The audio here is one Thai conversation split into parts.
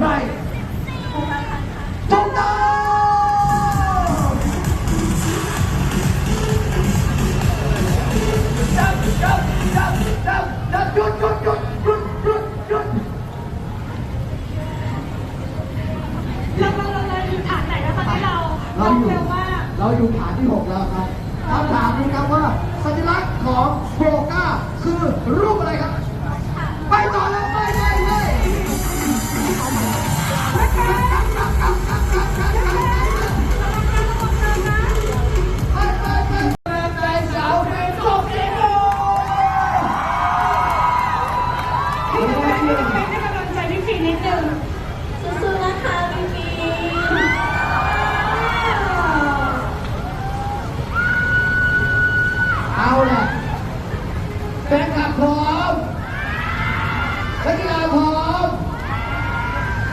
ใครถูกต้องจับจับจับจับจับหยุดหยุดหยุดหยุดหยุดหยุดเราเราเราเราอยู่ฐานไหนนะคะที่เราเราอยู่เร็วมาเราอยู่ฐานที่6แล้วครับคำถามนี้ครับว่าสัญลักษณ์ของโบก้าคือรูปอรครับไป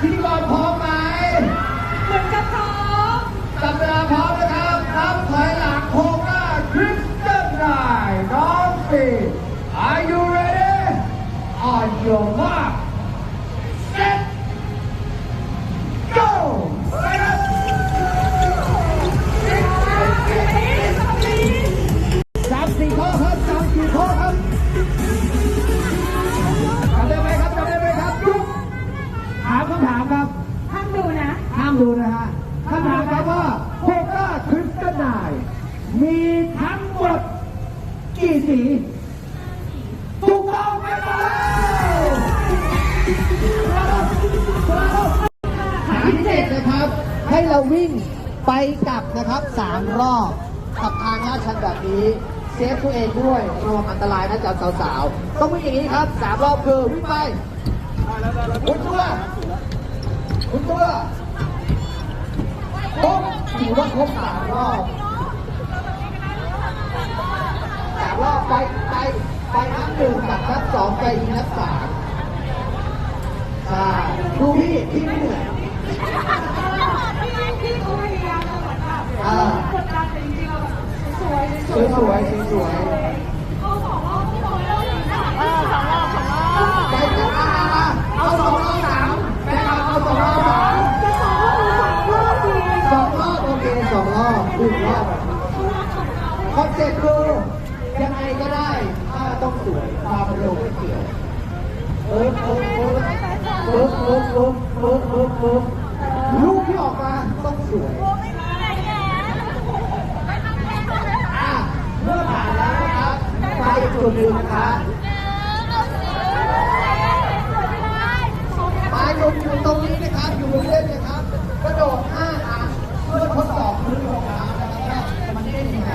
พิธีกรพร้อมไหมเหมือนกับพร้อมจับเวลาพร้อมนะครับนับถอยหลังโคก้าคริสเตันไนน้องฟี Are you ready on your mark มีทั้งหมดกี่สีถูกต้องไหมครับฐานที่เจ็ดนะครับ ให้เราวิ่งไปกลับนะครับสามรอบกับทางลาดชันแบบนี้เซฟตัวเองด้วยระวังอันตรายนะจ๊ะสาวๆ ต้องวิ่งอย่างนี้ครับสามรอบคือวิ่งไปคุณตัวคุณตัวครบถือว่าครบสามรอบสามรอบ ไปไปไปนับหนึ่งกับนับสองไปนับสามใช่ดูพี่พี่ไม่เหนื่อยพี่พี่เขาพยายามจะเหมือนแบบอ่ากดดันแต่จริงๆเราแบบสวยสวยสวยสวยสวยเขาบอกว่าพี่บอยเราอยู่ฐานที่สองรอบสองรอบไปกันมาเอาสองรอบสามไปเอาเอาสองรอบสามจะสองรอบสองรอบดีสองรอบโอเคสองรอบหนึ่งรอบคอนเซ็ปต์คือยังไงก็ได้ถ้าต้องสวยความเร็วไม่เกี่ยวเออเออเออ ลูกที่ออกมาต้องสวยอะเมื่อผ่านแล้วนะครับไปจุดหนึ่งนะคะมาอยู่อยู่ตรงนี้นะครับ อยู่บนเส้นนะครับ กระโดดห้าครั้งเพื่อทดสอบพื้นของน้ำนะครับว่มันเล่นยังไง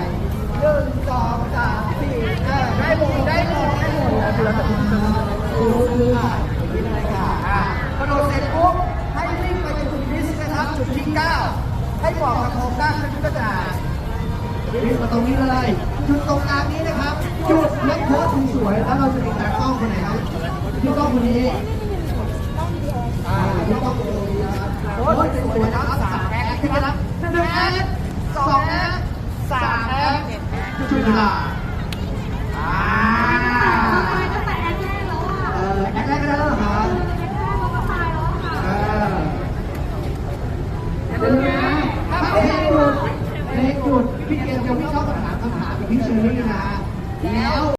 หนึ่งสองสามสี่ห้าได้หมดได้หมดได้หมด โพสสวยแล้วเราจะติดตากล้องคนไหนครับพี่กล้องคนนี้อ่าพี่กล้องคนนี้นะครับโพสสวยนะสามแอคขึ้นนะครับหนึ่งแอคสองแอคสามแอคจุดเวลาอ่าตายตั้งแต่แอคแรกแล้วอะเออแอคแรกก็ได้แล้วเหรอครับแอคแรกเราก็ตายแล้วค่ะเออเดี๋ยวนะถ้าเพลงหยุดเพลงหยุดพี่เกมจะไม่ชอบคำถามคำถามกับพี่เชอรี่นะแล้ว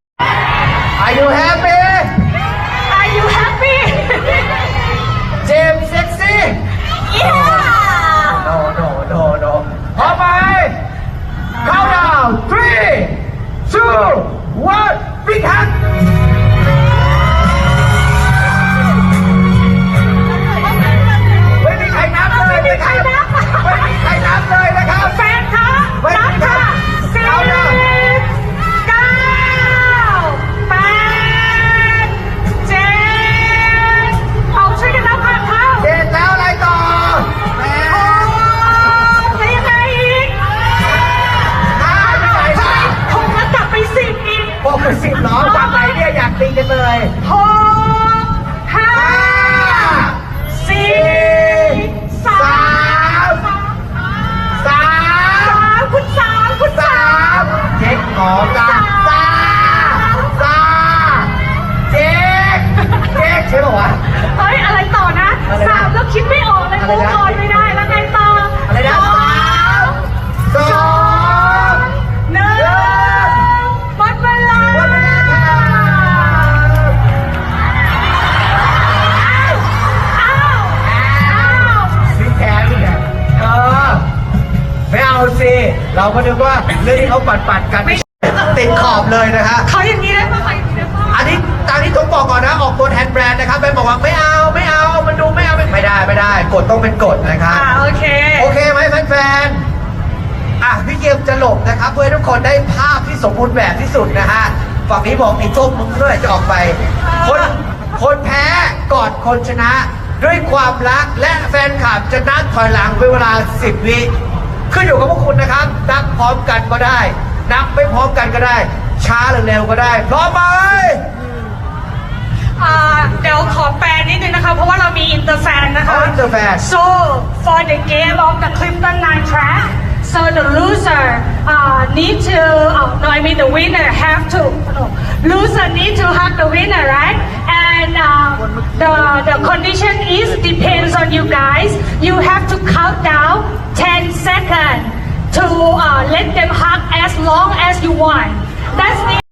อะไรนะก่อนไม่ได้แล้วไงต่ออะไรนะสองสองหนึ่งหมดเวลาหมดเวลาครับอ้าวอ้าวมีแขนมีแขนเออไม่เอาสิ เราก็นึกว่าเรื่องที่เขาปัดปัดๆกันติดขอบเลยนะฮะ เขาอย่างนี้ นี้ตามที่ผมบอกก่อนนะออกตัวแทนแบรนด์นะครับแบรนด์บอกว่าไม่เอาไม่เอามันดูไม่เอาไม่ไม่ได้ไม่ได้กฎต้องเป็นกฎนะครับ อ่าโอเค โอเคไหมแฟนๆอะพี่เกมจะหลบนะครับ เพื่อให้ทุกคนได้ภาพที่สมบูรณ์แบบที่สุดนะฮะฝั่งนี้บอกไอ้ส้มมึงเมื่อไหร่จะออกไป คนคนแพ้กอดคนชนะ ด้วยความรักและแฟนคลับจะนับถอยหลังเป็นเวลา 10 วิขึ้นอยู่กับพวกคุณนะครับ นับพร้อมกันก็ได้ นับไม่พร้อมกันก็ได้ ช้าหรือเร็วก็ได้ พร้อมไหม อ่าเดี๋ยวขอแปลนิดนึงนะคะ เพราะว่าเรามีอินเตอร์แฟนนะคะ เอา Interfan so for the game of the Clifton Nine track so the loser uh, need to oh, no I mean the winner have to no, loser need to hug the winner right and uh, the the condition is depends on you guys you have to count down 10 seconds to uh, let them hug as long as you want that's the